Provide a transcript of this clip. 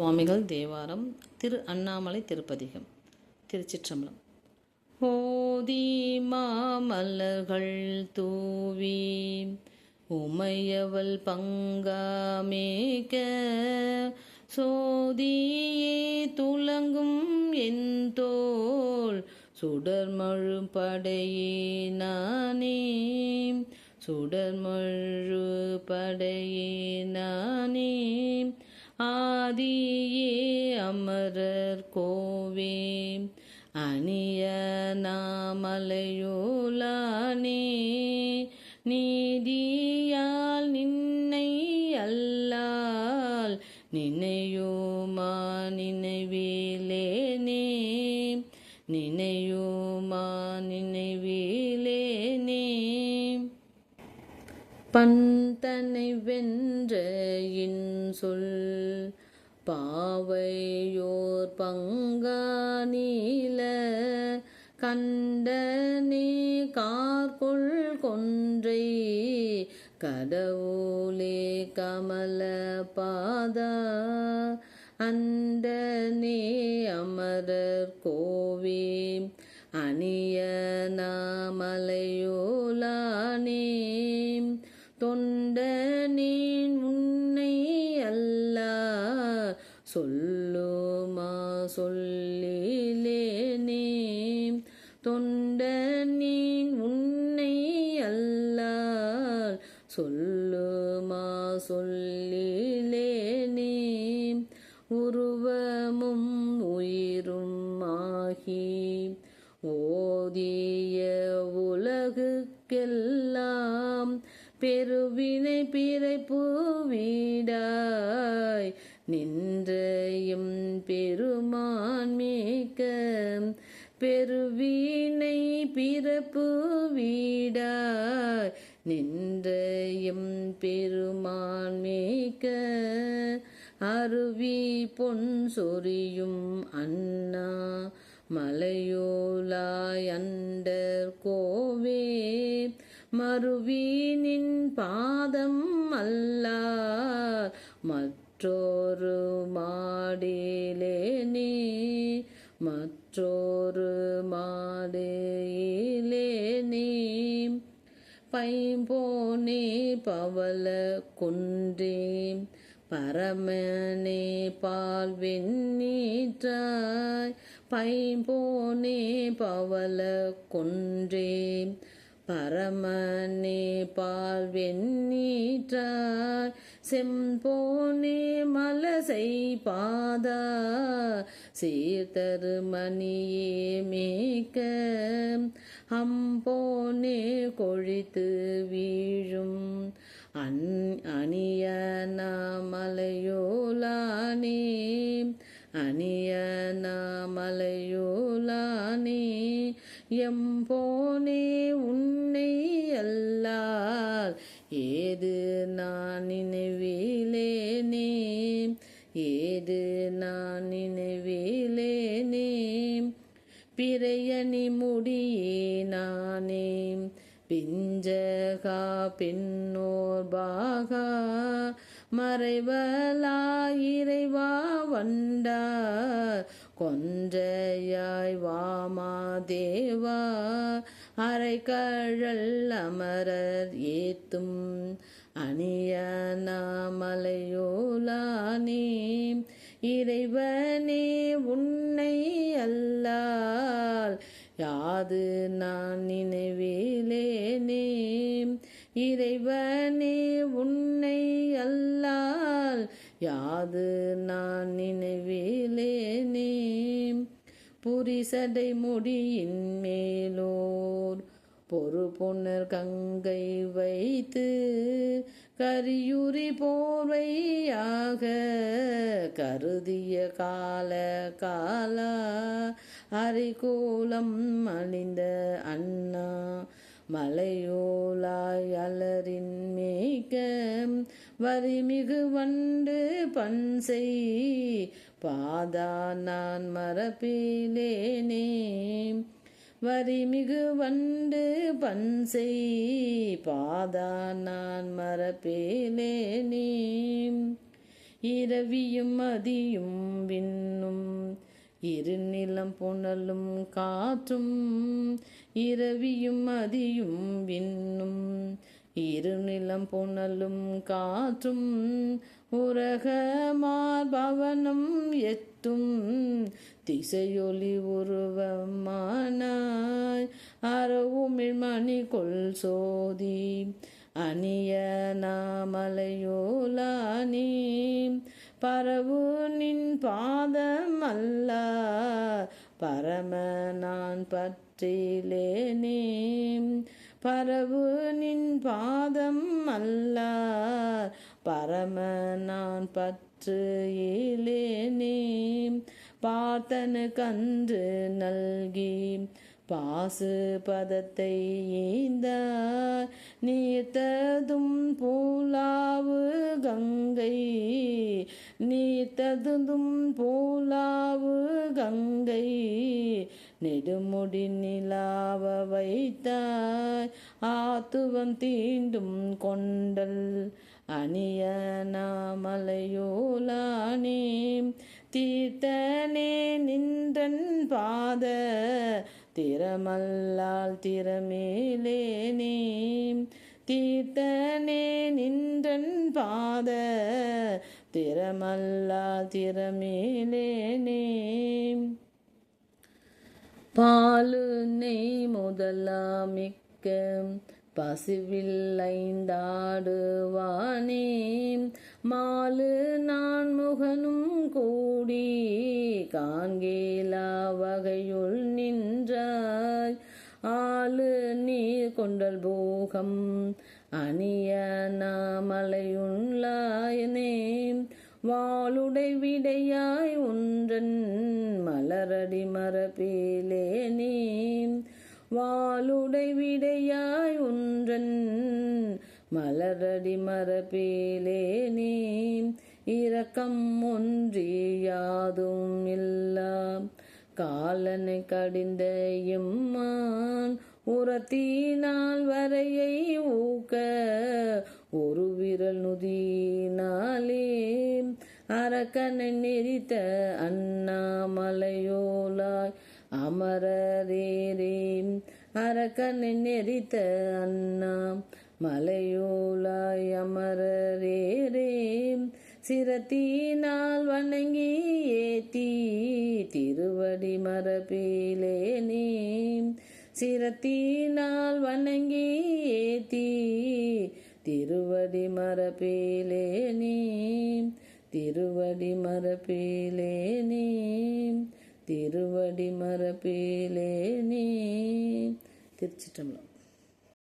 சுவாமிகள் தேவாரம் திரு அண்ணாமலை திருப்பதிகம் திருச்சிற்றம்பலம். ஓதி மாமல்லர்கள் தூவி உமையவள் பங்காமேக சோதியே துலங்கும் என் தோல் சுடர்மழு படையே நானே சுடர்மழு படையே நானே. ஆதியே அமரர் கோவே அணிய நாமலையோலானே. நீதியால் நின்னை அல்லால் நினையோமா நினைவிலேனே? நினையோமா நினைவிலேனே? பன் பங்கானில கண்டனே கார்கொள் கொன்றை கடவுளே கமல பாதா அண்டனே அமரர் கோவே அணி சொல்லிலேனே. தொண்டனேன் உன்னை அல்லால் சொல்லுமா சொல்லிலேனே. உருவமும் உயிரும் ஆகி ஓதிய உலகுக்கெல்லாம் பெருவினை பிறப்பு வீடாய் நின்றையும் பெருமான் மேக்க பெருவீனை பிறப்பு வீடாய். நின்றையும் பெருமான் மேக்க அருவி பொன் சொரியும் அண்ணா. மலையோலாய் அண்டர் கோவே. மறுவீனின் பாதம் அல்ல. மற்றொரு மாடிலே நீ மற்றொரு மாடிலே நீ. பைம்போனே பவல குன்றே பரமனே பால் வெண்ணீற்றாய் பைம்போனே பவல கொன்றே பரமனே பால் வெண்ணீற்றாய் செம்போனே மலசை பாதா சீர்தரு மணியே மேக்க அம்போனே கொழித்து வீழும். அன் அணிய நாமலையோலானே. அணிய எம்போனே உன்னை அல்லால் ஏது நான் நினைவிலேனே ஏது நான் நினைவிலேனே பிறையணி முடியே நானே பிஞ்சகா பின்னோர் பாகா மறைவலாயிரைவா வண்டார் கொன்றையாய் வாமாதேவா அரைக்கழல் அமரர் ஏத்தும் அணியனாமலையோலானே இறைவனே உன்னை அல்லால் யாது நான் நினைவிலேனே? இறைவனே உன்னை அல்லால் யாது நான் நினைவிலேனே புரிசடை முடியின் மேலோர் பொறு பொன்னர் கங்கை வைத்து கரியுரி போர்வையாக கருதிய கால காலா அரிகோலம் அணிந்த அண்ணா மலையோலாய் அலரின் மேய்க்க வரிமிகு வண்டு பன்சை பாதா நான் மரபிலேனே வரிமிகு வண்டு பன்சை பாதா நான் மரபிலேனே இரவியும் அதியும் விண்ணும் இருநிலம் புனலும் காற்றும் இரவியும் மதியும் விண்ணும். இருநிலம் புனலும் காற்றும் உரக மார்பவனும் எட்டும். திசையொலி உருவமானாய் அறவுமிழ் மணி கொள் சோதி. அணிய நாமலையோலானி பரவு நின் பாதம் அல்ல பரம நான் பற்றிலேனே. பரவு நின் பாதம் அல்ல பரம நான் பற்று இலேனே பார்த்தனு கன்று நல்கி பாசு பதத்தை ஈந்த நீத்ததும் பூலாவு கங்கை. நீத்ததும் பூலாவு கங்கை. நெடுமுடி நிலாவ வைத்தாய். ஆத்துவம் தீண்டும் கொண்டல் அணிய நாமலையோலானே தீர்த்தனே நின்றன் பாத திறமல்லால் திறமேலே நீ தீர்த்தனே நின்றன் பாத திறமல்லால் திறமேலே நீ பாலு நெய் முதலாமிக்க பசுவில்லைந்தாடுவானே. மாலு நான் முகனும் கூடி காண்கேலா வகையுள் நின்றாய். ஆளு நீர் கொண்டல் போகம் அணிய நாமலையுள்ளாயனே வாளுடை விடையாய் ஒன்றன் மலரடி மரபிலே நீ. வாளுடை விடையாய் ஒன்றன் மலரடி மரபேலேனே இரக்கம் ஒன்றியாதும் இல்லாம். காலனை கடிந்த எம்மான் உரத்தினால் வரையை ஊக்க ஒரு விரல் நுதினாலே. அரக்கனை நெறித்த அன் அண்ணா மலையோலாய் அமரரேரே சிரத்தினால் வணங்கி ஏத்தி திருவடி மரபிலேனே சிரத்தினால் வணங்கி ஏத்தி திருவடி மரபிலேனே திருவடி மரபிலேனே திருவடி மரபிலேனே திருச்சிட்டம்பலம்